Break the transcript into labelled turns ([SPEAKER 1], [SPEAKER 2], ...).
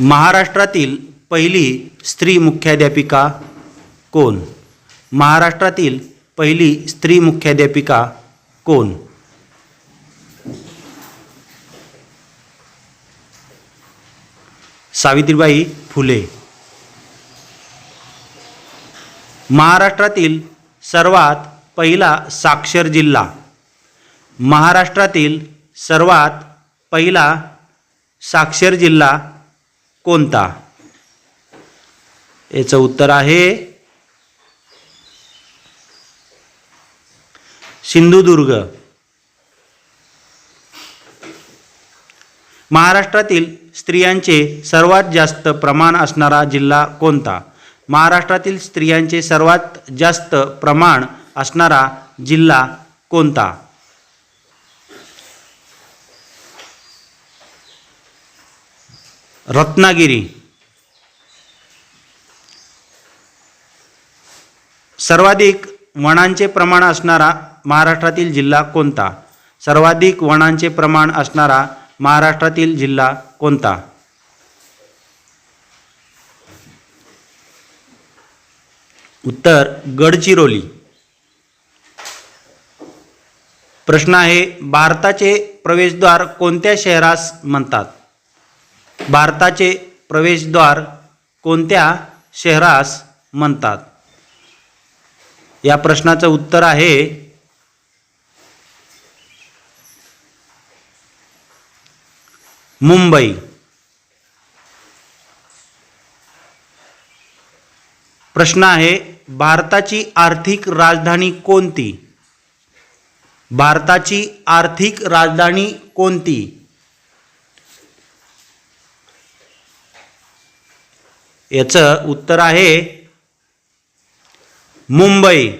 [SPEAKER 1] महाराष्ट्रातील पहिली स्त्री मुख्याध्यापिका कोण? महाराष्ट्रातील पहिली स्त्री मुख्याध्यापिका कोण? सावित्रीबाई फुले. महाराष्ट्रातील सर्वात पहिला साक्षर जिल्हा. महाराष्ट्रातील सर्वात पहिला साक्षर जिल्हा कोणता? याचं उत्तर आहे सिंधुदुर्ग. महाराष्ट्रातील स्त्रियांचे सर्वात जास्त प्रमाण असणारा जिल्हा कोणता? महाराष्ट्रातील स्त्रियांचे सर्वात जास्त प्रमाण असणारा जिल्हा कोणता? रत्नागिरी. सर्वाधिक वनांचे प्रमाण असणारा महाराष्ट्रातील जिल्हा कोणता? सर्वाधिक वनांचे प्रमाण असणारा महाराष्ट्रातील जिल्हा कोणता? उत्तर गडचिरोली. प्रश्न आहे भारताचे प्रवेशद्वार कोणत्या शहरास म्हणतात? भारताचे प्रवेशद्वार कोणत्या शहरास म्हणतात? या प्रश्नाचं उत्तर आहे मुंबई. प्रश्न आहे भारताची आर्थिक राजधानी कोणती? भारताची आर्थिक राजधानी कोणती? याचं उत्तर आहे मुंबई.